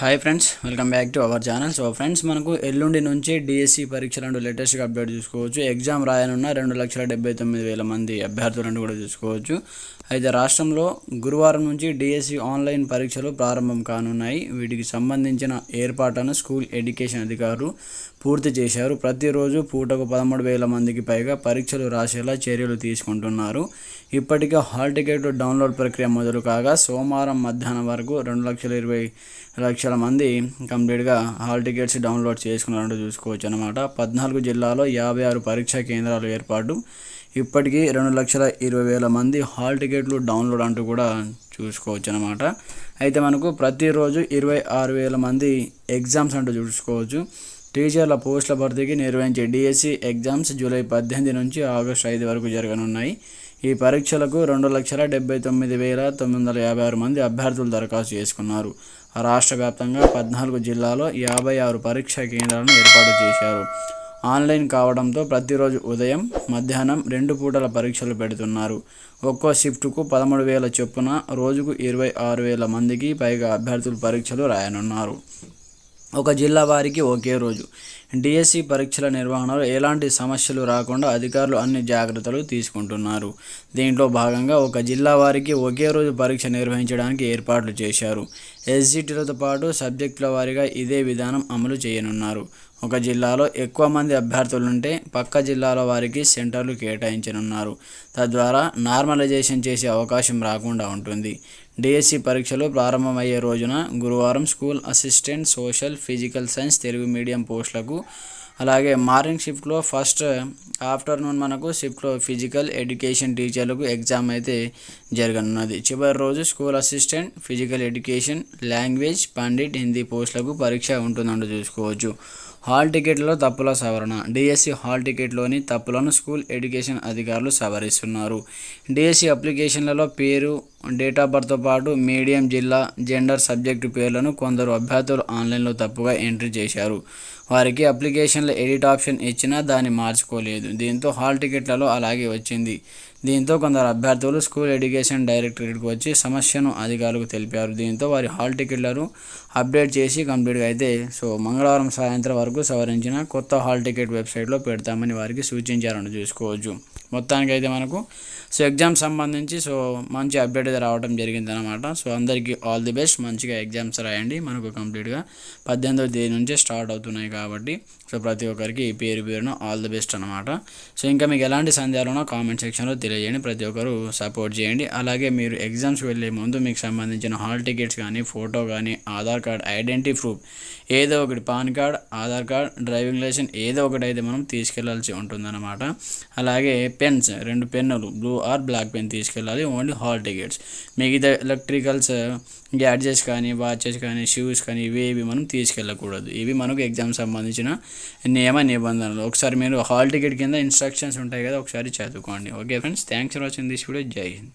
Hi friends welcome back to our channel so friends మనకు ఎల్లుండి నుంచి డిఎస్సి పరీక్షలు అంటూ లేటెస్ట్గా అప్డేట్ చూసుకోవచ్చు. ఎగ్జామ్ రాయనున్న రెండు లక్షల డెబ్బై తొమ్మిది వేల మంది అభ్యర్థులను కూడా చూసుకోవచ్చు. అయితే రాష్ట్రంలో గురువారం నుంచి డిఎస్సి ఆన్లైన్ పరీక్షలు ప్రారంభం కానున్నాయి. వీటికి సంబంధించిన ఏర్పాట్లను స్కూల్ ఎడ్యుకేషన్ అధికారులు పూర్తి చేశారు. ప్రతిరోజు పూటకు పదమూడు వేల మందికి పైగా పరీక్షలు రాసేలా చర్యలు తీసుకుంటున్నారు. ఇప్పటికే హాల్ టికెట్లు డౌన్లోడ్ ప్రక్రియ మొదలు కాగా సోమవారం మధ్యాహ్నం వరకు రెండు లక్షల ఇరవై లక్షల మంది కంప్లీట్గా హాల్ టికెట్స్ డౌన్లోడ్ చేసుకున్నారంటూ చూసుకోవచ్చు అనమాట పద్నాలుగు జిల్లాలో యాభై ఆరు పరీక్షా కేంద్రాలు ఏర్పాటు. ఇప్పటికీ రెండు లక్షల ఇరవై వేల మంది హాల్ టికెట్లు డౌన్లోడ్ అంటూ కూడా చూసుకోవచ్చు అనమాట అయితే మనకు ప్రతిరోజు ఇరవై ఆరు వేల మంది ఎగ్జామ్స్ అంటూ చూసుకోవచ్చు. టీచర్ల పోస్టుల భర్తీకి నిర్వహించే డిఎస్సి ఎగ్జామ్స్ జూలై పద్దెనిమిది నుంచి ఆగస్టు ఐదు వరకు జరగనున్నాయి. ఈ పరీక్షలకు రెండు లక్షల డెబ్బై తొమ్మిది వేల తొమ్మిది వందల యాభై ఆరు మంది అభ్యర్థులు దరఖాస్తు చేసుకున్నారు. రాష్ట్ర వ్యాప్తంగా పద్నాలుగు జిల్లాలో యాభై ఆరు పరీక్షా కేంద్రాలను ఏర్పాటు చేశారు. ఆన్లైన్ కావడంతో ప్రతిరోజు ఉదయం మధ్యాహ్నం రెండు పూటల పరీక్షలు పెడుతున్నారు. ఒక్కో షిఫ్ట్కు పదమూడు వేల చొప్పున రోజుకు ఇరవై ఆరు వేల మందికి పైగా అభ్యర్థులు పరీక్షలు రాయనున్నారు. ఒక జిల్లా వారికి ఒకే రోజు. డిఎస్సి పరీక్షల నిర్వహణలో ఎలాంటి సమస్యలు రాకుండా అధికారులు అన్ని జాగ్రత్తలు తీసుకుంటున్నారు. దీంట్లో భాగంగా ఒక జిల్లా వారికి ఒకే రోజు పరీక్ష నిర్వహించడానికి ఏర్పాట్లు చేశారు. ఎస్జిటీలతో పాటు సబ్జెక్టుల వారీగా ఇదే విధానం అమలు చేయనున్నారు. ఒక జిల్లాలో ఎక్కువ మంది అభ్యర్థులుంటే పక్క జిల్లాల వారికి సెంటర్లు కేటాయించనున్నారు. తద్వారా నార్మలైజేషన్ చేసే అవకాశం రాకుండా ఉంటుంది. డిఎస్సి పరీక్షలు ప్రారంభమయ్యే రోజున గురువారం school assistant social physical science Telugu medium పోస్టులకు అలాగే మార్నింగ్ షిఫ్ట్లో ఫస్ట్ ఆఫ్టర్నూన్ మనకు షిఫ్ట్లో ఫిజికల్ ఎడ్యుకేషన్ టీచర్లకు ఎగ్జామ్ అయితే జరగనున్నది. చివరి రోజు school assistant physical education language pandit Hindi పోస్టులకు పరీక్ష ఉంటుందంటూ చూసుకోవచ్చు. హాల్ టికెట్లలో తప్పుల సవరణ. డిఎస్సి హాల్ టికెట్లోని తప్పులను స్కూల్ ఎడ్యుకేషన్ అధికారులు సవరిస్తున్నారు. డిఎస్సి అప్లికేషన్లలో పేరు డేట్ ఆఫ్ బర్త్తో పాటు మీడియం జిల్లా జెండర్ సబ్జెక్టు పేర్లను కొందరు అభ్యర్థులు ఆన్లైన్లో తప్పుగా ఎంట్రీ చేశారు. వారికి అప్లికేషన్లో ఎడిట్ ఆప్షన్ ఇచ్చినా దాన్ని మార్చుకోలేదు. దీంతో హాల్ టికెట్లలో అలాగే వచ్చింది. దీంతో కొందరు అభ్యర్థులు స్కూల్ ఎడ్యుకేషన్ డైరెక్టరేట్కి వచ్చి సమస్యను అధికారులకు తెలిపారు. దీంతో వారి హాల్ టికెట్లను అప్డేట్ చేసి కంప్లీట్గా అయితే సో మంగళవారం సాయంత్రం వరకు సవరించిన కొత్త హాల్ టికెట్ వెబ్సైట్లో పెడతామని వారికి సూచించారని చూసుకోవచ్చు. మొత్తానికి అయితే మనకు సో ఎగ్జామ్ సంబంధించి సో మంచి అప్డేట్ అయితే రావడం జరిగింది అనమాట సో అందరికీ ఆల్ ది బెస్ట్ మంచిగా ఎగ్జామ్స్ రాయండి. మనకు కంప్లీట్గా పద్దెనిమిదవ తేదీ నుంచే స్టార్ట్ అవుతున్నాయి కాబట్టి సో ప్రతి ఒక్కరికి పేరు పేరున ఆల్ ది బెస్ట్ అనమాట సో ఇంకా మీకు ఎలాంటి సందేహాలున్నా కామెంట్ సెక్షన్లో తెలియజేయండి. ప్రతి ఒక్కరు సపోర్ట్ చేయండి. అలాగే మీరు ఎగ్జామ్స్ వెళ్ళే ముందు మీకు సంబంధించిన హాల్ టికెట్స్ కానీ ఫోటో కానీ ఆధార్ కార్డ్ ఐడెంటిటీ ప్రూఫ్ ఏదో ఒకటి PAN card Aadhaar card driving licence ఏదో ఒకటి అయితే మనం తీసుకెళ్ళాల్సి ఉంటుందన్నమాట. అలాగే పెన్స్ రెండు పెన్నులు బ్లూ ఆర్ బ్లాక్ పెన్ తీసుకెళ్ళాలి ఓన్లీ హాల్ టికెట్స్ మిగతా ఎలక్ట్రికల్స్ గ్యాడ్జెట్స్ కానీ వాచెస్ కానీ షూస్ కానీ ఇవి ఇవి మనం తీసుకెళ్ళకూడదు. ఇవి మనకు ఎగ్జామ్ సంబంధించిన నియమ నిబంధనలు. ఒకసారి మీరు హాల్ టికెట్ కింద ఇన్స్ట్రక్షన్స్ ఉంటాయి కదా ఒకసారి చదువుకోండి. Okay friends thanks for watching this video జై హింద్